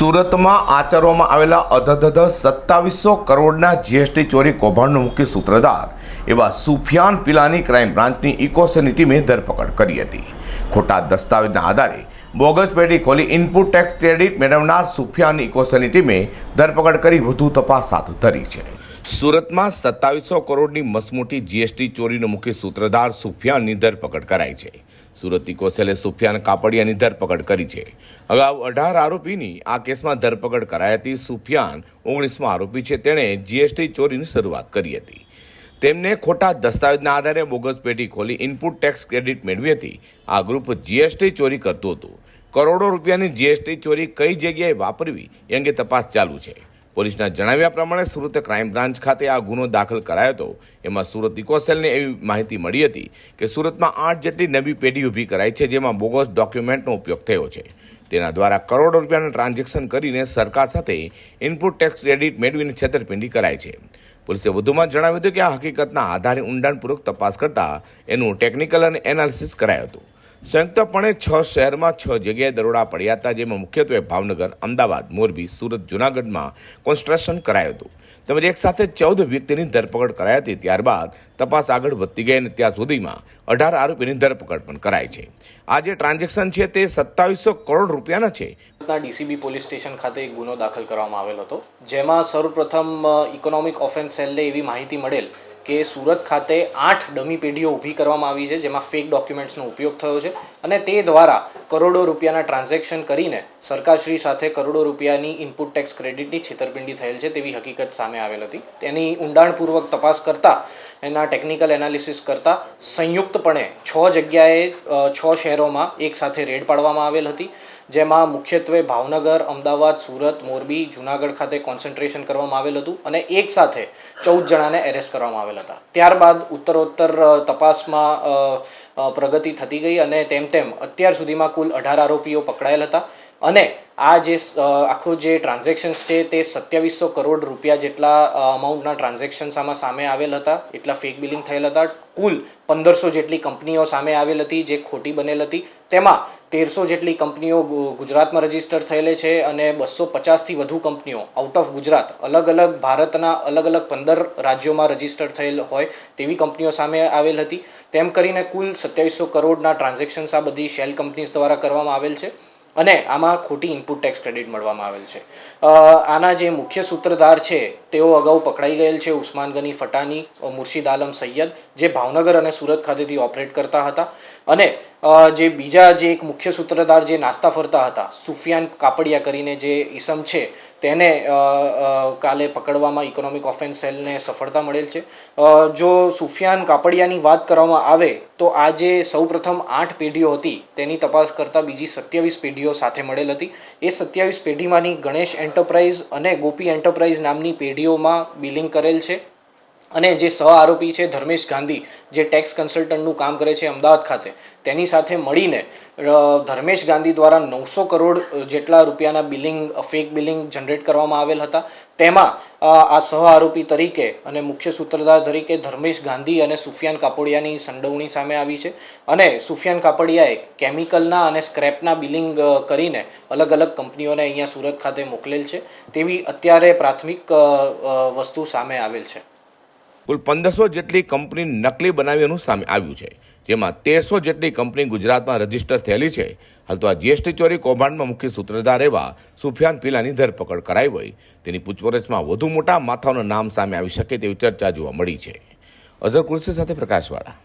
સુરતમાં આચરવામાં આવેલા અધધધ સત્તાવીસો કરોડના જીએસટી ચોરી કૌભાંડનો મુખ્ય સૂત્રધાર એવા સુફિયાન પિલાની ક્રાઇમ બ્રાન્ચની ઇકોસેની ટીમે ધરપકડ કરી હતી. ખોટા દસ્તાવેજના આધારે બોગસ પેટી ખોલી ઇનપુટ ટેક્સ ક્રેડિટ મેળવનાર સુફિયાન ઇકોસેની ટીમે ધરપકડ કરી વધુ તપાસ હાથ ધરી છે. સુરતમાં સત્તાવીસો કરોડની મસમોટી જીએસટી ચોરીનો મુખ્ય સૂત્રધાર સુફિયાનની ધરપકડ કરાઈ છે. સુરતી કોસેલે સુફિયાન કાપડિયાની ધરપકડ કરી છે. અગાઉ અઢાર આરોપીની આ કેસમાં ધરપકડ કરાઈ હતી. સુફિયાન ઓગણીસમો આરોપી છે. તેણે જીએસટી ચોરીની શરૂઆત કરી હતી. તેમને ખોટા દસ્તાવેજના આધારે બોગસ પેટી ખોલી ઇનપુટ ટેક્સ ક્રેડિટ મેળવી હતી. આ ગ્રુપ જીએસટી ચોરી કરતું હતું. કરોડો રૂપિયાની જીએસટી ચોરી કઈ જગ્યાએ વાપરવી એ અંગે તપાસ ચાલુ છે. પોલીસના જણાવ્યા પ્રમાણે સુરત ક્રાઇમ બ્રાન્ચ ખાતે આ ગુનો દાખલ કરાયો હતો. એમાં સુરત ઇકોસેલને એવી માહિતી મળી હતી કે સુરતમાં આઠ જેટલી નવી પેઢી ઊભી કરાઈ છે જેમાં બોગસ ડોક્યુમેન્ટનો ઉપયોગ થયો છે. તેના દ્વારા કરોડો રૂપિયાના ટ્રાન્ઝેક્શન કરીને સરકાર સાથે ઇનપુટ ટેક્સ ક્રેડિટ મેળવીને છેતરપિંડી કરાય છે. પોલીસે વધુમાં જણાવ્યું હતું કે આ હકીકતના આધારે ઊંડાણપૂર્વક તપાસ કરતા એનું ટેકનિકલ અને એનાલિસિસ કરાયું હતું. સંયુક્તપણે છ શહેરમાં છ જગ્યાએ દરોડા પડ્યા હતા, જેમાં મુખ્યત્વે ભાવનગર, અમદાવાદ, મોરબી, સુરત, જુનાગઢમાં કોન્સ્ટ્રક્શન કરાયું હતું. તેમજ એક સાથે ચૌદ વ્યક્તિની ધરપકડ કરાઈ હતી. ત્યારબાદ તપાસ આગળ વધતી ગઈ અને ત્યાં સુધીમાં અઢાર આરોપીની ધરપકડ પણ કરાઈ છે. આ જે ટ્રાન્ઝેક્શન છે તે સત્તાવીસો કરોડ રૂપિયાના છે. ડીસીબી પોલીસ સ્ટેશન ખાતે એક ગુનો દાખલ કરવામાં આવેલો હતો, જેમાં સર્વપ્રથમ ઇકોનોમિક ઓફેન્સ સેલને એવી માહિતી મળેલ કે સુરત ખાતે આઠ ડમી પેઢીઓ ઊભી કરવામાં આવી છે, જેમાં ફેક ડોક્યુમેન્ટ્સનો ઉપયોગ થયો છે અને તે દ્વારા કરોડો રૂપિયાના ટ્રાન્ઝેક્શન કરીને સરકારશ્રી સાથે કરોડો રૂપિયાની ઇનપુટ ટેક્સ ક્રેડિટની છેતરપિંડી થયેલ છે તેવી હકીકત સામે આવેલ હતી. તેની ઊંડાણપૂર્વક તપાસ કરતા, એના ટેકનિકલ એનાલિસિસ કરતા સંયુક્તપણે છ જગ્યાએ છ શહેરોમાં એક સાથે રેડ પાડવામાં આવેલ હતી. જેમાં મુખ્યત્વે ભાવનગર, અમદાવાદ, સુરત, મોરબી, જુનાગઢ ખાતે કોન્સન્ટ્રેશન કરવામાં આવેલ હતું અને એક સાથે ચૌદ જણાને એરેસ્ટ કરવામાં આવેલ હતા. ત્યારબાદ ઉત્તરોત્તર તપાસમાં પ્રગતિ થતી ગઈ અને તેમ તેમ અત્યાર સુધીમાં કુલ અઢાર આરોપીઓ પકડાયેલ હતા. અને આ જે આખું જે ટ્રાન્ઝેક્શન્સ છે તે સત્યાવીસો કરોડ રૂપિયા જેટલા અમાઉન્ટના ટ્રાન્ઝેક્શન્સ આમાં સામે આવેલ હતા. એટલા ફેક બિલિંગ થયેલ હતા. કુલ પંદરસો જેટલી કંપનીઓ સામે આવેલ હતી, જે ખોટી બનેલ હતી. તેમાં તેરસો જેટલી કંપનીઓ ગુજરાતમાં રજિસ્ટર થયેલી છે અને બસો પચાસથી વધુ કંપનીઓ આઉટ ઓફ ગુજરાત, અલગ અલગ ભારતના અલગ અલગ પંદર રાજ્યોમાં રજિસ્ટર થયેલ હોય તેવી કંપનીઓ સામે આવેલ હતી. તેમ કરીને કુલ સત્યાવીસો કરોડના ટ્રાન્ઝેક્શન્સ આ બધી શેલ કંપનીઝ દ્વારા કરવામાં આવેલ છે. અને આમાં ખોટી ઇનપુટ ટેક્સ ક્રેડિટ મળવામાં આવેલ છે. આના જે મુખ્ય સૂત્રધાર છે, તેઓ અગાઉ પકડાઈ ગયેલ છે ઉસ્માન ગની, ફટાની મુર્શિદ આલમ સૈયદ, જે ભાવનગર અને સુરત ખાતેથી ઓપરેટ કરતા હતા. અને જે બીજા જે એક મુખ્ય સૂત્રધાર જે નાસ્તા ફરતા હતા, સુફિયાન કાપડિયા કરીને જે ઈસમ છે, તેને કાલે પકડવામાં ઇકોનોમિક ઓફેન્સ સેલને સફળતા મળેલ છે. જો સુફિયાન કાપડિયાની વાત કરવામાં આવે, તો આ જે સૌપ્રથમ આઠ પેઢીઓ હતી, તેની તપાસ કરતાં બીજી સત્યાવીસ પેઢીઓ સાથે મળેલ હતી. એ સત્યાવીસ પેઢીમાંની ગણેશ એન્ટરપ્રાઇઝ અને ગોપી એન્ટરપ્રાઇઝ નામની પેઢીઓમાં બિલિંગ કરેલ છે. અને જે સહ આરોપી છે ધર્મેશ ગાંધી, જે ટેક્સ કન્સલ્ટન્ટનું કામ કરે છે અમદાવાદ ખાતે. તેની સાથે મળીને ધર્મેશ ગાંધી દ્વારા નવસો કરોડ જેટલા રૂપિયાના બિલિંગ, ફેક બિલિંગ જનરેટ કરવામાં આવેલ હતા. તેમાં આ સહ આરોપી તરીકે અને મુખ્ય સૂત્રધાર તરીકે ધર્મેશ ગાંધી અને સુફિયાન કાપડિયાની સંડોવણી સામે આવી છે. અને સુફિયાન કાપડિયાએ કેમિકલના અને સ્ક્રેપના બિલિંગ કરીને અલગ અલગ કંપનીઓને અહીંયા સુરત ખાતે મોકલેલ છે. તેવી અત્યારે પ્રાથમિક વસ્તુ સામે આવેલ છે. કુલ પંદરસો જેટલી કંપની નકલી બનાવ્યાનું સામે આવ્યું છે. જેમાં તેરસો જેટલી કંપની ગુજરાતમાં રજિસ્ટર થયેલી છે. હાલ તો આ જીએસટી ચોરી કૌભાંડમાં મુખ્ય સૂત્રધાર એવા સુફિયાન પીલાની ધરપકડ કરાઈ હોય. તેની પૂછપરછમાં વધુ મોટા માથાઓના નામ સામે આવી શકે તેવી ચર્ચા જોવા મળી છે. અઝર કુર્સી સાથે પ્રકાશવાળા.